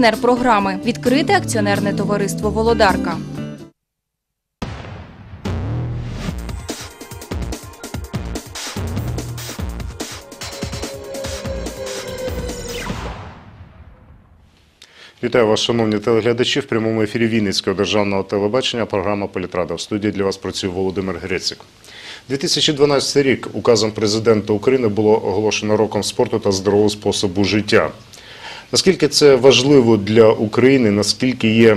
партнер програми відкрите акціонерне товариство Володарка. Вітаю вас, шановні телеглядачі. В прямому ефірі Вінницького державного телебачення. Програма Політрада. В студії для вас працює Володимир Грецик. 2012 рік указом президента України було оголошено роком спорту та здорового способу життя. Наскільки це важливо для України, наскільки є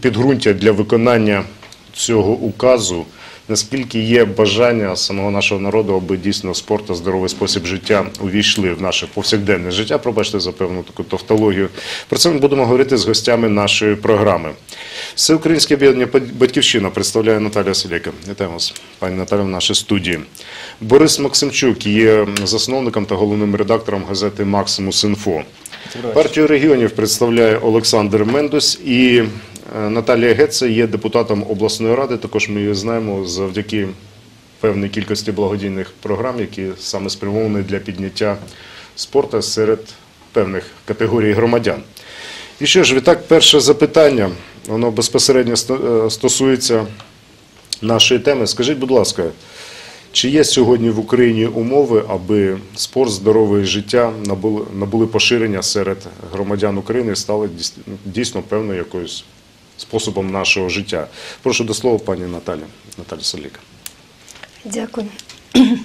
підґрунтя для виконання цього указу, наскільки є бажання самого нашого народу, аби дійсно спорт та здоровий спосіб життя увійшли в наше повсякденне життя, пробачте за певну таку тавтологію. Про це ми будемо говорити з гостями нашої програми. Всеукраїнське об'єднання Батьківщина представляє Наталія Солєка. Вітаємо вас, пані Наталя, в нашій студії. Борис Максимчук є засновником та головним редактором газети Максимус Інфо. Партію регіонів представляє Олександр Мендус і е, Наталія Геце є депутатом обласної ради. Також ми її знаємо завдяки певній кількості благодійних програм, які саме спрямовані для підняття спорту серед певних категорій громадян. І що ж, відтак, перше запитання, воно безпосередньо е, стосується нашої теми. Скажіть, будь ласка, чи є сьогодні в Україні умови, аби спорт, здорове життя набули, поширення серед громадян України і стали дійс- дійсно певною якоюсь способом нашого життя? Прошу до слова, пані Наталі, Наталі Соліка. Дякую.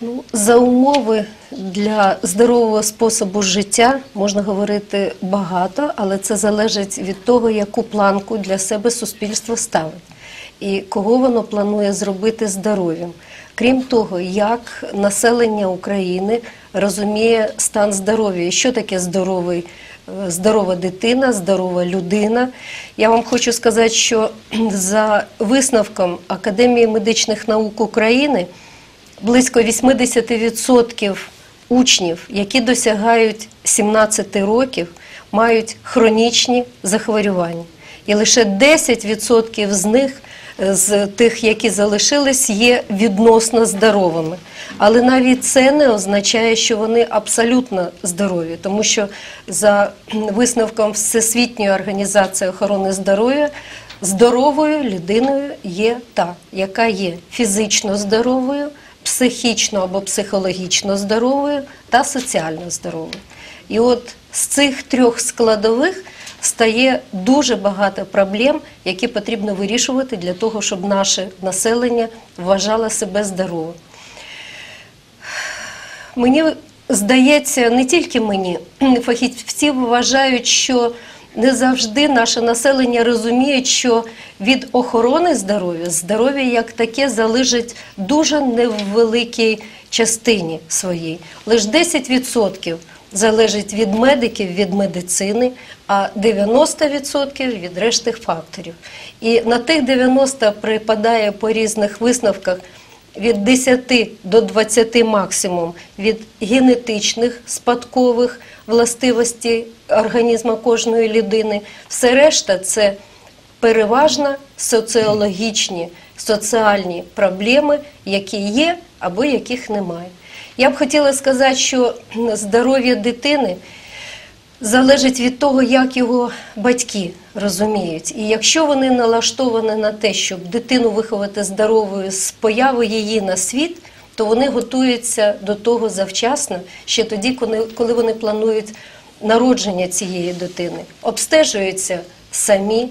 Ну, за умови для здорового способу життя можна говорити багато, але це залежить від того, яку планку для себе суспільство ставить і кого воно планує зробити здоровим. Крім того, як населення України розуміє стан здоров'я, що таке здоровий, е, здорова дитина, здорова людина. Я вам хочу сказати, що за висновком Академії медичних наук України близько 80% учнів, які досягають 17 років, мають хронічні захворювання. І лише 10% з них, з тих, які залишились, є відносно здоровими. Але навіть це не означає, що вони абсолютно здорові, тому що за висновком Всесвітньої організації охорони здоров'я здоровою людиною є та, яка є фізично здоровою, психічно або психологічно здоровою та соціально здоровою. І от з цих трьох складових стає дуже багато проблем, які потрібно вирішувати для того, щоб наше населення вважало себе здоровим. Мені здається, не тільки мені, фахівці вважають, що не завжди наше населення розуміє, що від охорони здоров'я здоров'я як таке залежить дуже невеликій частині своїй. Лише 10% залежить від медиків, від медицини, а 90% від решти факторів. І на тих 90 припадає по різних висновках від 10 до 20 максимум від генетичних спадкових властивостей організму кожної людини. Все решта це переважно соціологічні, соціальні проблеми, які є або яких немає. Я б хотіла сказати, що здоров'я дитини залежить від того, як його батьки розуміють. І якщо вони налаштовані на те, щоб дитину виховати здоровою з появи її на світ, то вони готуються до того завчасно, ще тоді, коли, вони планують народження цієї дитини, обстежуються самі.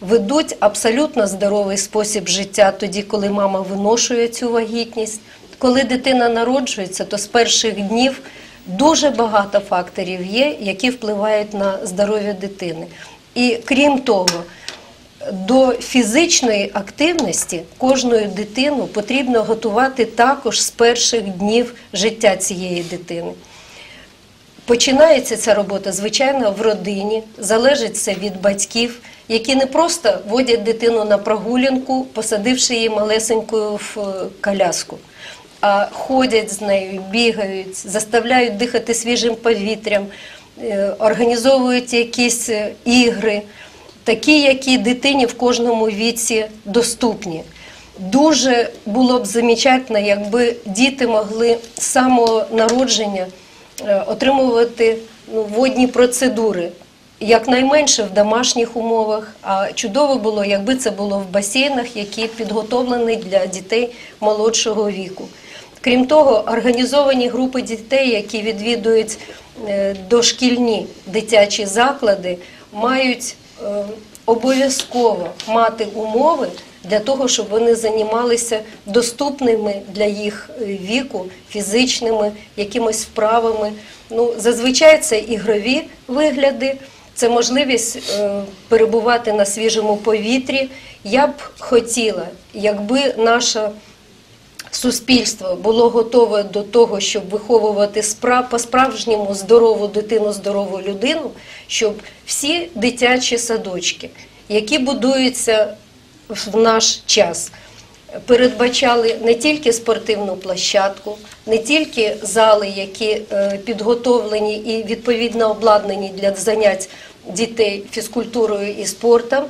Ведуть абсолютно здоровий спосіб життя тоді, коли мама виношує цю вагітність. Коли дитина народжується, то з перших днів дуже багато факторів є, які впливають на здоров'я дитини. І крім того, до фізичної активності кожну дитину потрібно готувати також з перших днів життя цієї дитини. Починається ця робота, звичайно, в родині, залежить це від батьків, які не просто водять дитину на прогулянку, посадивши її малесенькою в е, коляску, а ходять з нею, бігають, заставляють дихати свіжим повітрям, е, організовують якісь е, ігри, такі, які дитині в кожному віці доступні. Дуже було б замечательно, якби діти могли з самого народження е, отримувати ну, водні процедури. Якнайменше в домашніх умовах, а чудово було, якби це було в басейнах, які підготовлені для дітей молодшого віку. Крім того, організовані групи дітей, які відвідують е, дошкільні дитячі заклади, мають е, обов'язково мати умови для того, щоб вони займалися доступними для їх е, віку фізичними якимось вправами. Ну, зазвичай це ігрові вигляди, це можливість перебувати на свіжому повітрі. Я б хотіла, якби наша суспільство було готове до того, щоб виховувати спра- по-справжньому здорову дитину, здорову людину, щоб всі дитячі садочки, які будуються в наш час, передбачали не тільки спортивну площадку, не тільки зали, які е, підготовлені і відповідно обладнані для занять дітей фізкультурою і спортом.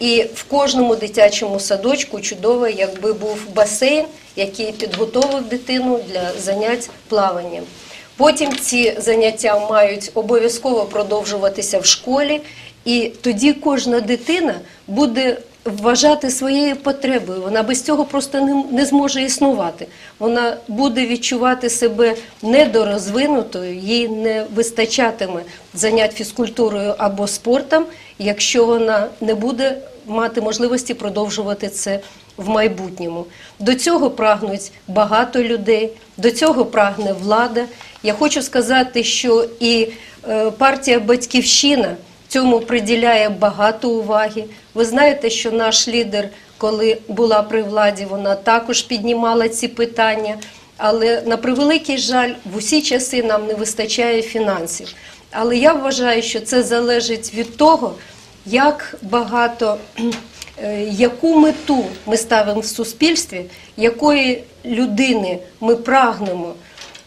І в кожному дитячому садочку чудово, якби був басейн, який підготовив дитину для занять плаванням. Потім ці заняття мають обов'язково продовжуватися в школі, і тоді кожна дитина буде вважати своєю потребою. Вона без цього просто не, не зможе існувати. Вона буде відчувати себе недорозвинутою, їй не вистачатиме занять фізкультурою або спортом, якщо вона не буде мати можливості продовжувати це в майбутньому. До цього прагнуть багато людей, до цього прагне влада. Я хочу сказати, що і е, партія Батьківщина цьому приділяє багато уваги. Ви знаєте, що наш лідер, коли була при владі, вона також піднімала ці питання. Але на превеликий жаль, в усі часи нам не вистачає фінансів. Але я вважаю, що це залежить від того, як багато, е, яку мету ми ставимо в суспільстві, якої людини ми прагнемо,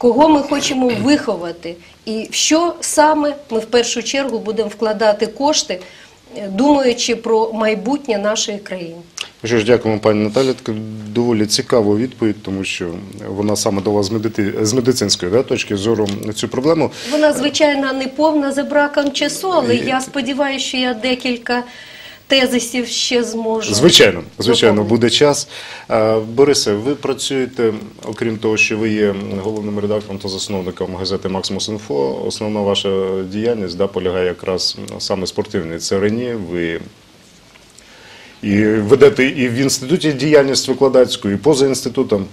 кого ми хочемо виховати, і в що саме ми в першу чергу будемо вкладати кошти, е, думаючи про майбутнє нашої країни. Ну Що ж, дякуємо, пані Наталі. Така доволі цікаву відповідь, тому що вона саме дала з, медити... з медицинської да, точки зору цю проблему. Вона, звичайно, не повна за браком часу, але я сподіваюся, що я декілька тезисів ще зможу. Звичайно, звичайно, буде час. Е, Борисе, ви працюєте, окрім того, що ви є головним редактором та засновником газети Максимус Інфо. Основна ваша діяльність да, полягає якраз саме в спортивній царині. Ви і ведете і в інституті діяльність викладацьку, і поза інститутом.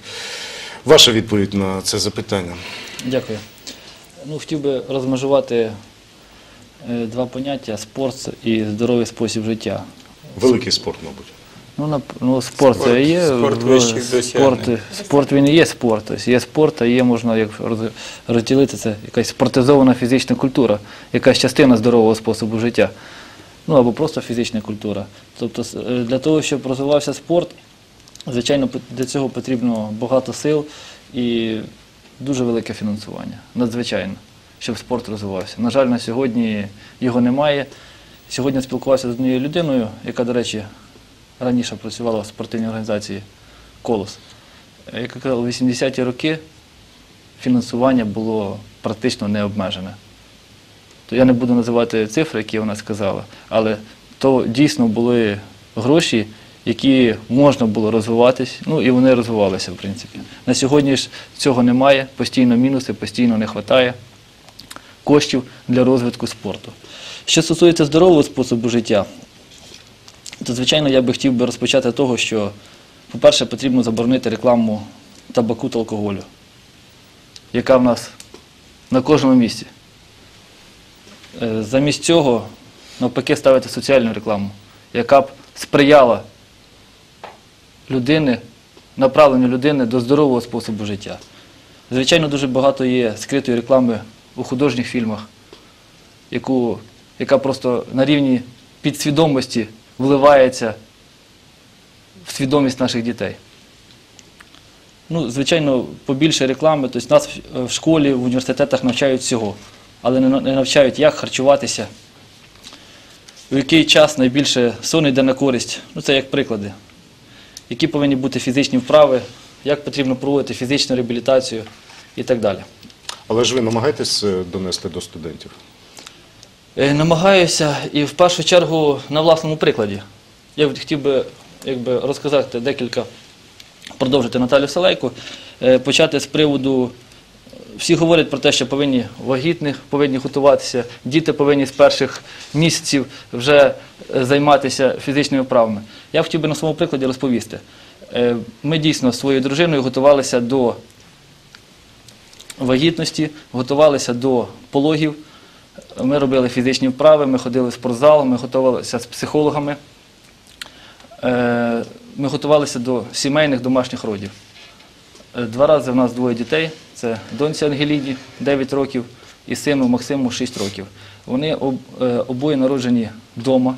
Ваша відповідь на це запитання. Дякую. Ну, хотів би розмежувати два поняття спорт і здоровий спосіб життя. Великий спорт, мабуть. Ну, нап- ну спорт, Спорт- це є спорт в- вищих спорт, спорт він і є спорт. Тобто є спорт, а є можна як розділити це якась спортизована фізична культура, якась частина здорового способу життя. Ну або просто фізична культура. Тобто е, для того, щоб розвивався спорт, звичайно, для цього потрібно багато сил і дуже велике фінансування. Надзвичайно, щоб спорт розвивався. На жаль, на сьогодні його немає. Сьогодні спілкувався з однією людиною, яка, до речі, раніше працювала в спортивній організації Колос. Яка казала, у 80-ті роки фінансування було практично необмежене. То я не буду називати цифри, які вона сказала, але то дійсно були гроші, які можна було розвиватись, ну і вони розвивалися, в принципі. На сьогодні ж цього немає, постійно мінуси, постійно не вистачає коштів для розвитку спорту. Що стосується здорового способу життя, то, звичайно, я би хотів би розпочати того, що, по-перше, потрібно заборонити рекламу табаку та алкоголю, яка в нас на кожному місці. Е, Замість цього, навпаки, ставити соціальну рекламу, яка б сприяла людини, направленню людини до здорового способу життя. Звичайно, дуже багато є скритої реклами у художніх фільмах, яку, яка просто на рівні підсвідомості вливається в свідомість наших дітей. Ну, звичайно, побільше реклами, тобто нас в- в школі, в університетах навчають всього, але не навчають, як харчуватися, у який час найбільше сон йде на користь. Ну, це як приклади. Які повинні бути фізичні вправи, як потрібно проводити фізичну реабілітацію і так далі. Але ж ви намагаєтесь е, донести до студентів? Е, Намагаюся і в першу чергу на власному прикладі. Я хотів би якби, розказати декілька, продовжити Наталю Салейку, е, почати з приводу. Всі говорять про те, що повинні вагітних, повинні готуватися, діти повинні з перших місяців вже займатися фізичними вправами. Я хотів би на своєму прикладі розповісти. Ми дійсно з своєю дружиною готувалися до вагітності, готувалися до пологів. Ми робили фізичні вправи, ми ходили в спортзал, ми готувалися з психологами. Е, Ми готувалися до сімейних домашніх родів. Е, Два рази в нас двоє дітей. Це доньці Ангеліні 9 років і сину Максиму 6 років. Вони е, обоє народжені вдома.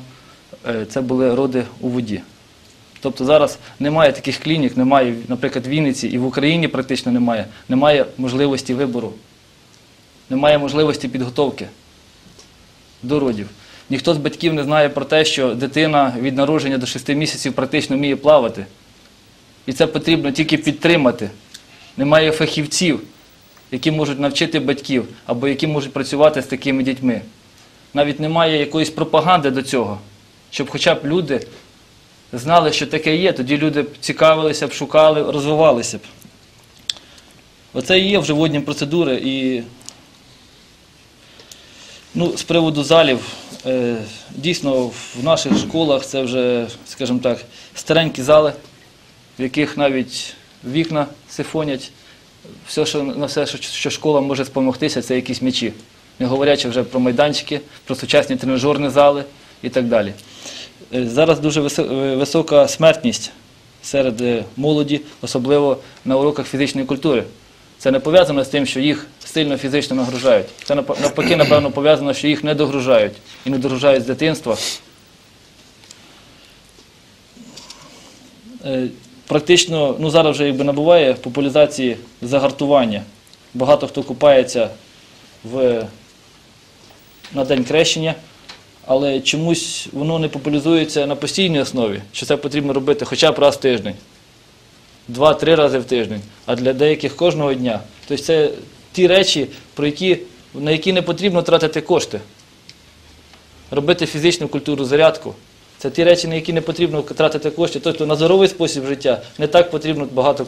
Це були роди у воді. Тобто зараз немає таких клінік, немає, наприклад, в Вінниці і в Україні практично немає. Немає можливості вибору, немає можливості підготовки до родів. Ніхто з батьків не знає про те, що дитина від народження до 6 місяців практично вміє плавати. І це потрібно тільки підтримати. Немає фахівців, які можуть навчити батьків або які можуть працювати з такими дітьми. Навіть немає якоїсь пропаганди до цього, щоб хоча б люди знали, що таке є, тоді люди б цікавилися б, шукали, розвивалися б. Оце і є вже водні процедури і Ну, з приводу залів, е, дійсно в наших школах це вже, скажімо так, старенькі зали, в яких навіть вікна сифонять. Все, що, на все, що, школа може спомогтися, це якісь м'ячі. Не говорячи вже про майданчики, про сучасні тренажерні зали і так далі. Е, Зараз дуже е, висока смертність серед е, молоді, особливо на уроках фізичної культури. Це не пов'язано з тим, що їх сильно фізично нагружають. Це навпаки, напевно, пов'язано, що їх не догружають і не догружають з дитинства. Практично, ну зараз вже якби набуває популяризації загартування. Багато хто купається в, на День Крещення, але чомусь воно не популяризується на постійній основі, що це потрібно робити хоча б раз в тиждень два-три рази в тиждень, а для деяких кожного дня. Тобто це ті речі, про які, на які не потрібно тратити кошти. Робити фізичну культуру зарядку. Це ті речі, на які не потрібно тратити кошти. Тобто на здоровий спосіб життя не так потрібно багато